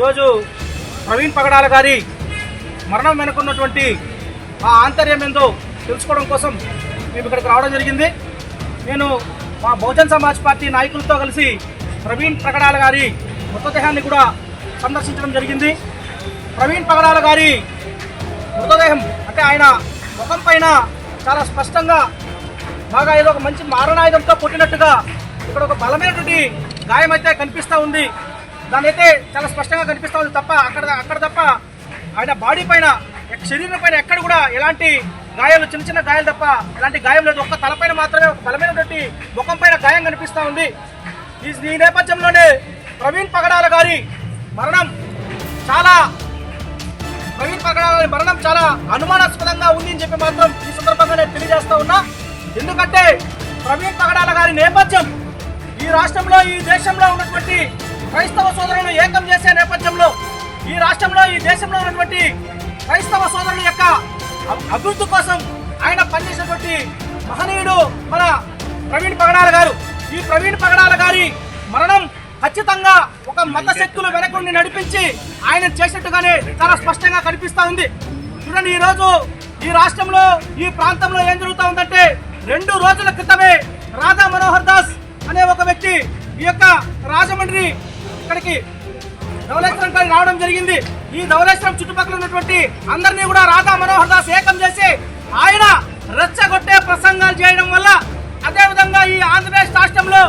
ఈరోజు ప్రవీణ్ పగడాల గారి మరణం వెనుకున్నటువంటి ఆ ఆంతర్యం ఏందో తెలుసుకోవడం కోసం మేము ఇక్కడికి రావడం జరిగింది. నేను మా బహుజన్ సమాజ్ పార్టీ నాయకులతో కలిసి ప్రవీణ్ పగడాల గారి మృతదేహాన్ని కూడా సందర్శించడం జరిగింది. ప్రవీణ్ పగడాల గారి మృతదేహం అంటే ఆయన ముఖం పైన చాలా స్పష్టంగా బాగా ఏదో ఒక మంచి మారణాయుధంతో కొట్టినట్టుగా ఇక్కడ ఒక బలమైనటువంటి గాయం అయితే కనిపిస్తూ ఉంది. దాని అయితే చాలా స్పష్టంగా కనిపిస్తూ ఉంది తప్ప అక్కడ అక్కడ తప్ప ఆయన బాడీ పైన శరీరం పైన ఎక్కడ కూడా ఎలాంటి గాయాలు చిన్న చిన్న గాయాలు తప్ప ఎలాంటి గాయం లేదు. ఒక్క తలపైన మాత్రమే ఒక బలమైనటువంటి ముఖం పైన గాయం కనిపిస్తూ ఉంది. ఈ ఈ నేపథ్యంలోనే ప్రవీణ్ పగడాల గారి మరణం చాలా ప్రవీణ్ పగడాల గారి మరణం చాలా అనుమానాస్పదంగా ఉంది అని చెప్పి మాత్రం ఈ సందర్భంగా నేను తెలియజేస్తా ఉన్నా. ఎందుకంటే ప్రవీణ్ పగడాల గారి నేపథ్యం ఈ రాష్ట్రంలో ఈ దేశంలో ఉన్నటువంటి క్రైస్తవ సోదరులను ఏకం చేసే నేపథ్యంలో ఈ రాష్ట్రంలో ఈ దేశంలో ఉన్నటువంటి క్రైస్తవ సోదరుల యొక్క అభివృద్ధి కోసం ఆయన పనిచేసినటువంటి మహనీయుడు మన ప్రవీణ్ పగడాల గారు. ఈ ప్రవీణ్ పగడాల గారి మరణం ఖచ్చితంగా ఒక మత శక్తులు వెనకుండి నడిపించి ఆయన చేసినట్టుగానే చాలా స్పష్టంగా కనిపిస్తూ ఉంది. చూడండి ఈ రోజు ఈ రాష్ట్రంలో ఈ ప్రాంతంలో ఏం జరుగుతూ ఉందంటే రెండు రోజుల క్రితమే రాధా మనోహర్ దాస్ అనే ఒక వ్యక్తి ఈ యొక్క రాజమండ్రి ఇక్కడికి ధవలేశ్వరం కానీ రావడం జరిగింది. ఈ ధవలేశ్వరం చుట్టుపక్కల ఉన్నటువంటి అందరినీ కూడా రాధా మనోహర్ దాస్ ఏకం చేసి ఆయన రెచ్చగొట్టే ప్రసంగాలు చేయడం వల్ల అదేవిధంగా ఈ ఆంధ్రప్రదేశ్ రాష్ట్రంలో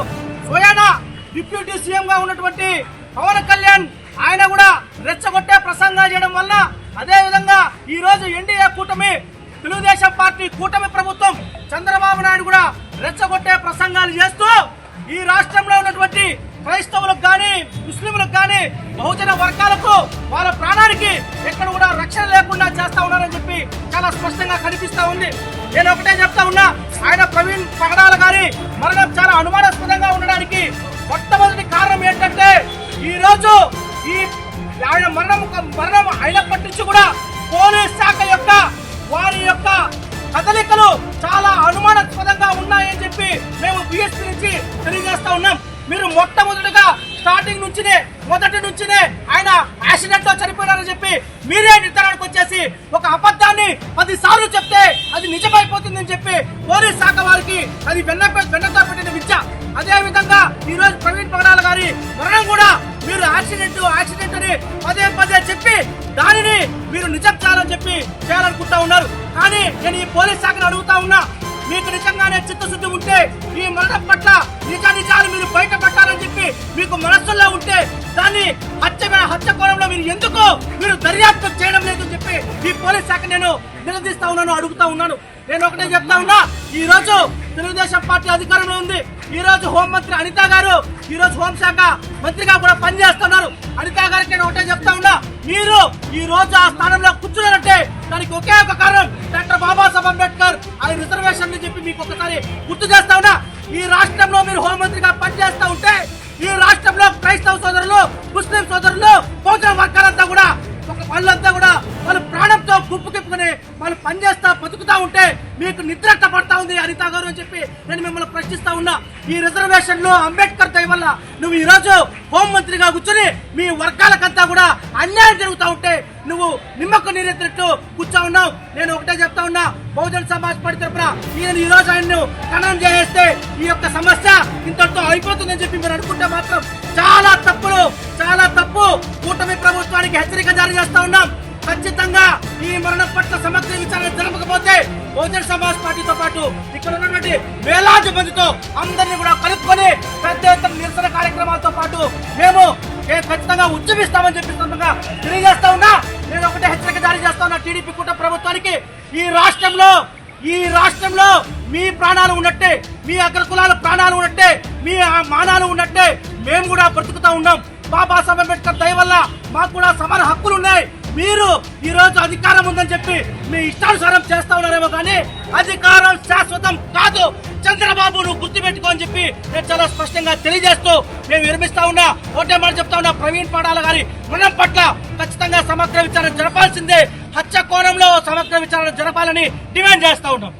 స్వయానా డిప్యూటీ సీఎంగా ఉన్నటువంటి పవన్ కళ్యాణ్ ఆయన కూడా రెచ్చగొట్టే ప్రసంగాలు చేయడం వల్ల అదేవిధంగా ఈరోజు ఈ రోజు ఎన్డీఏ కూటమి తెలుగుదేశం పార్టీ కూటమి ప్రభుత్వం చంద్రబాబు నాయుడు కూడా రెచ్చగొట్టే ప్రసంగాలు చేస్తూ ఈ రాష్ట్రంలో ఉన్నటువంటి క్రైస్తవులకు కానీ ముస్లింలకు కానీ బహుజన వర్గాలకు వాళ్ళ ప్రాణానికి ఎక్కడ కూడా రక్షణ లేకుండా చేస్తా ఉన్నారని చెప్పి చాలా స్పష్టంగా కనిపిస్తా ఉంది. నేను ఒకటే చెప్తా ఉన్నా ఆయన ప్రవీణ్ పగడాల గారి మరణం చాలా అనుమానాస్పదంగా ఉండడానికి మొట్టమొదటి కారణం ఏంటంటే ఈ రోజు ఈ ఆయన మరణం మరణం అయినప్పటి నుంచి కూడా పోలీస్ శాఖ యొక్క వారి యొక్క కదలికలు చాలా అనుమానాస్పదంగా ఉన్నాయని చెప్పి మేము బిఎస్పీ నుంచి తెలియజేస్తా ఉన్నాం. మీరు మొట్టమొదటిగా స్టార్టింగ్ నుంచినే మొదటి నుంచినే ఆయన యాక్సిడెంట్లో చనిపోయారని చెప్పి మీరే నిర్ధారణకు వచ్చేసి ఒక అబద్ధాన్ని పది సార్లు చెప్తే అది నిజమైపోతుందని చెప్పి పోలీస్ శాఖ వారికి అది వెన్న వెన్నతో పెట్టిన విద్య. అదే విధంగా ఈ రోజు ప్రవీణ్ పగడాల గారి మరణం కూడా మీరు యాక్సిడెంట్ యాక్సిడెంట్ అని పదే పదే చెప్పి దానిని మీరు నిజం చేయాలని చెప్పి చేయాలనుకుంటా ఉన్నారు. కానీ నేను ఈ పోలీస్ శాఖను అడుగుతా ఉన్నా మీకు నిజంగానే చిత్తశుద్ధి ఉంటే ఈ మరణం పట్ల నిజ నిజాలు మీరు బయట పెట్టాలని చెప్పి మీకు మనస్సులో ఉంటే దాన్ని హత్య హత్య కోణంలో మీరు ఎందుకు మీరు దర్యాప్తు చేయడం లేదని చెప్పి ఈ పోలీస్ శాఖ నేను నిలదీస్తా ఉన్నాను అడుగుతా ఉన్నాను. నేను ఒకటే చెప్తా ఉన్నా ఈ రోజు తెలుగుదేశం పార్టీ అధికారంలో ఉంది. ఈ రోజు హోంమంత్రి అనిత గారు ఈ రోజు హోంశాఖ మంత్రిగా కూడా పనిచేస్తున్నారు. అనిత గారికి నేను ఒకటే చెప్తా ఉన్నా మీరు ఈ రోజు ఆ స్థానంలో కూర్చున్నారంటే దానికి ఒకే ఒక కారణం డాక్టర్ బాబాసాహెబ్ అంబేద్కర్. ఆయన చెప్పి మీకు ఒకసారి గుర్తు చేస్తా ఉన్నా. ఈ రాష్ట్రంలో మీరు హోంమంత్రిగా పనిచేస్తా ఉంటే ఈ రాష్ట్రంలో క్రైస్తవ సోదరులు ముస్లిం సోదరులు బహుజన వర్గాలంతా కూడా ఒక వాళ్ళంతా కూడా వాళ్ళు ప్రాణంతో గుప్పు కిప్పుకుని వాళ్ళు పనిచేస్తా బతుకుతా ఉంటే మీకు నిద్రట్ట పడతా ఉంది అనిత గారు అని చెప్పి నేను మిమ్మల్ని ప్రశ్నిస్తా ఉన్నా. ఈ రిజర్వేషన్లో అంబేద్కర్ దయ వల్ల నువ్వు ఈ రోజు హోంమంత్రిగా కూర్చొని మీ వర్గాలకంతా కూడా అన్యాయం జరుగుతా ఉంటే నువ్వు నిమ్మకు నీరెత్తినట్టు కూర్చో ఉన్నావు. నేను ఒకటే చెప్తా ఉన్నా బహుజన సమాజ్ పార్టీ తరఫున నేను ఈ రోజు ఆయన్ను ఖననం చేస్తే ఈ యొక్క సమస్య ఇంతటితో అయిపోతుందని చెప్పి మీరు అనుకుంటే మాత్రం చాలా తప్పులు చాలా తప్పు. కూటమి ప్రభుత్వానికి హెచ్చరిక జారీ చేస్తా ఉన్నాం. ఖచ్చితంగా ఈ మరణం పట్ల సమగ్ర విచారణ జరపకపోతే బహుజన సమాజ్ పార్టీతో పాటు ఇక్కడ ఉన్నటువంటి వేలాది మందితో అందరినీ కూడా కలుపుకొని పెద్ద ఎత్తున నిరసన కార్యక్రమాలతో పాటు మేము ఏ ఖచ్చితంగా ఉద్యమిస్తామని చెప్పి సందర్భంగా తెలియజేస్తా ఉన్నా. నేను ఒకటే హెచ్చరిక జారీ చేస్తా ఉన్నా. టీడీపీ కూటమి ప్రభుత్వానికి ఈ రాష్ట్రంలో ఈ రాష్ట్రంలో మీ ప్రాణాలు ఉన్నట్టే మీ అగ్రకులాల ప్రాణాలు ఉన్నట్టే మీ మానాలు ఉన్నట్టే మేము కూడా బ్రతుకుతా ఉన్నాం. బాబా సాహెబ్ అంబేద్కర్ దయ వల్ల మాకు కూడా సమాన హక్కులు ఉన్నాయి. మీరు ఈరోజు అధికారం ఉందని చెప్పి మీ ఇష్టానుసారం చేస్తా ఉన్నారేమో కానీ అధికారం శాశ్వతం కాదు. చంద్రబాబు గుర్తుపెట్టుకో అని చెప్పి నేను చాలా స్పష్టంగా తెలియజేస్తూ మేము విరమిస్తా ఉన్నా ఒకటే మాట చెప్తా ఉన్నా ప్రవీణ్ పడాల గారి మరణం పట్ల ఖచ్చితంగా సమగ్ర విచారణ జరపాల్సిందే. హత్య కోణంలో సమగ్ర విచారణ జరపాలని డిమాండ్ చేస్తా ఉన్నాం.